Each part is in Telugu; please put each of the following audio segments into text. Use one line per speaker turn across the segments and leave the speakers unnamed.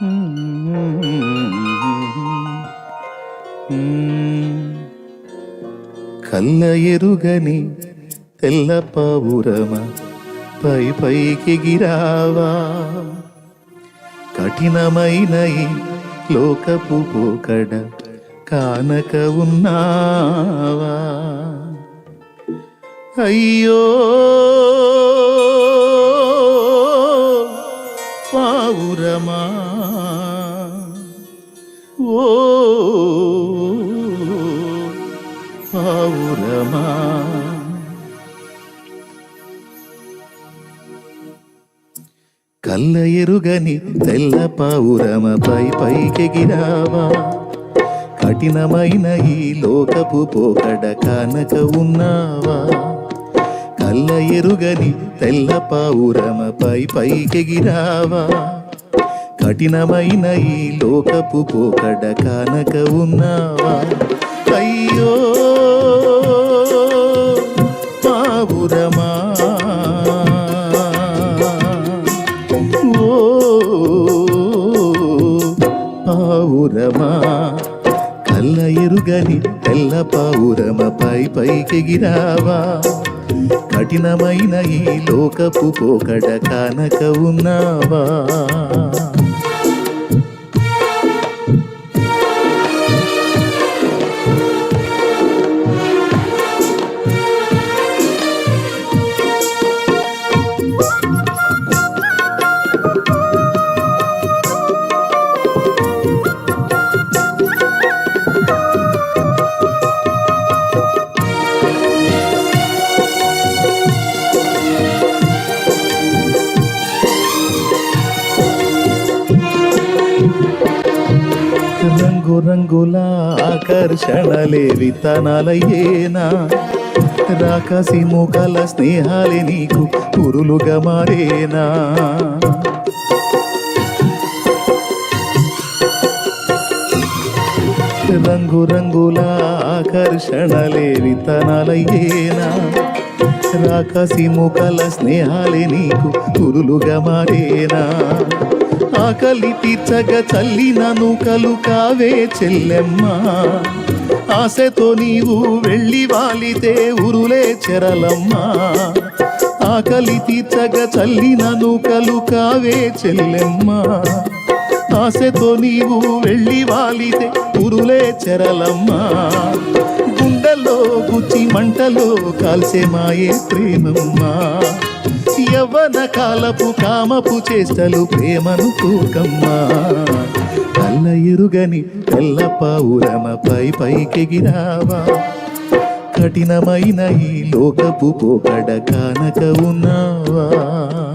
కల్ల ఎరుగని తెల్ల పావురమ పై పైకి గిరావా. కఠినమైన ఈ లోకపు పోకడ కానక ఉన్నావా. అయ్యో పావురమా. కల్ల ఎరుగని తెల్ల పావురమ పై పైకెగిరావా కఠినమైన ఈ లోకపు పోకడ కానక ఉన్నావా? కల్ల ఎరుగని తెల్ల పావురమ పై పైకెగిరావా కఠినమైన ఈ లోకపు పోకడ కానక ఉన్నావా? అయ్యో! పావురమా? కళ్ళ ఎరుగని తెల్ల పావురమ? పై పైకెగిరావా? కఠినమైన ఈ లోకపు పోకడ కానక ఉన్నావా? రంగు రంగుల ఆకర్షణలేవి విత్తనాలయ్యేనా? రాకసి ముఖల స్నేహాలే నీకు పురులుగా మారేనా? రంగు రంగుల ఆకర్షణలేవి విత్తనాలయ్యేనా? రాకసి ముఖల స్నేహాలే నీకు పురులుగా మారేనా? ఆకలి తీర్చగ చల్లిన నూకలు కావే చెల్లెమ్మ. ఆశతో నీవు వెళ్ళి వాలితే ఉరులే చెరలమ్మ. ఆకలి తీర్చగ చల్లిన నూకలు కావే చెల్లెమ్మ. ఆశతో నీవు వెళ్ళి వాలితే ఉరులే చెరలమ్మ. గుండెల్లో గుచ్చి మంటలో కాల్సే మాయే ప్రేమమ్మా. యవ్వన కాలపు కామపు చేష్టలు ప్రేమను తూకమ్మా. కల్ల ఎరుగని తెల్ల పావురమ పై పైకెగిరావా. కఠినమైన ఈ లోకపు పోకడ కానక ఉన్నావా.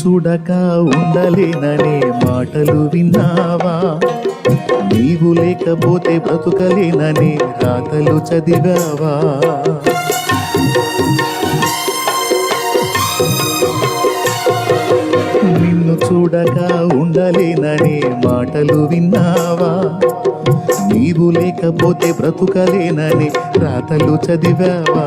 చూడక ఉండలేననే మాటలు విన్నావా? నీవు లేకపోతే బ్రతుకలేననే రాతలు చదివావా? నిన్ను చూడక ఉండలేననే మాటలు విన్నావా? నీవు లేకపోతే బ్రతుకలేనని రాతలు చదివావా?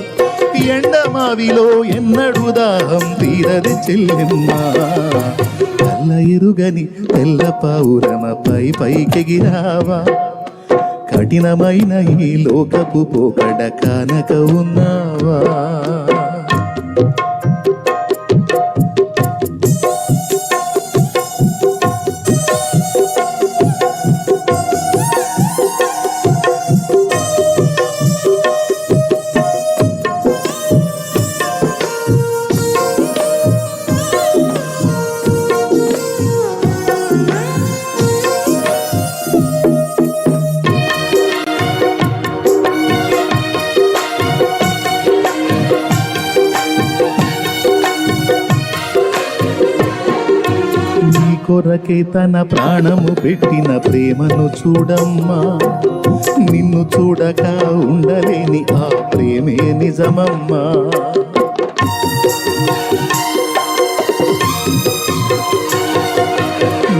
ఎండమావిలో ఎన్నడు దాహం తీరది చెల్లెమ్మా. కల్ల ఎరుగని తెల్ల పావురమ పై పైకెగిరావా కఠినమైన ఈ లోకపు పోకడ కానక ఉన్నావా? కొరకే తన ప్రాణము పెట్టిన ప్రేమను చూడమ్మా. నిన్ను చూడక ఉండలేని ఆ ప్రేమే నిజమమ్మా.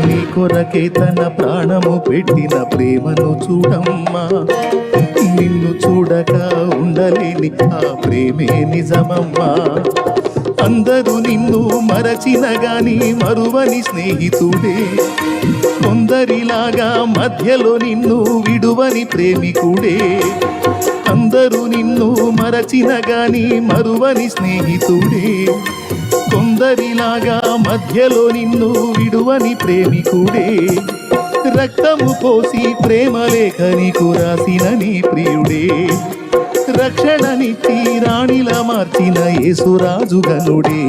నీ కొరకే తన ప్రాణము పెట్టిన ప్రేమను చూడమ్మా. నిన్ను చూడక ఉండలేని ఆ ప్రేమే నిజమమ్మా. అందరూ నిన్ను మరచిన గాని మరువని స్నేహితుడే. కొందరిలాగా మధ్యలో నిన్ను విడువని ప్రేమికుడే. అందరూ నిన్ను మరచిన గాని మరువని స్నేహితుడే. కొందరిలాగా మధ్యలో నిన్ను విడువని ప్రేమికుడే. రక్తము పోసి ప్రేమ లేఖని కురాసిన నీ ప్రియుడే. రక్షణనిచ్చి రాణిలా మార్చిన యేసురాజు గనుడే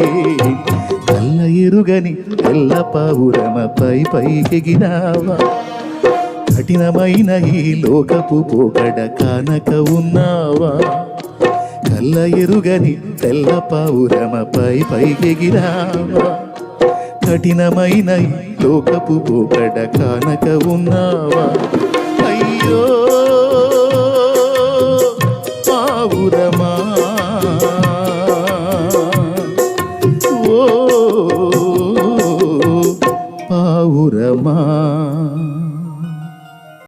కల్ల ఎరుగని తెల్ల పావురమ పై పైకెగినావా? కఠినమైన ఈ లోకపు పోకడ కానక ఉన్నావా? కల్ల ఎరుగని తెల్ల పావురమ పై పైకెగిరావా కఠినమైన ఈ లోకపు పోకడ కానక ఉన్నావా? అయ్యో!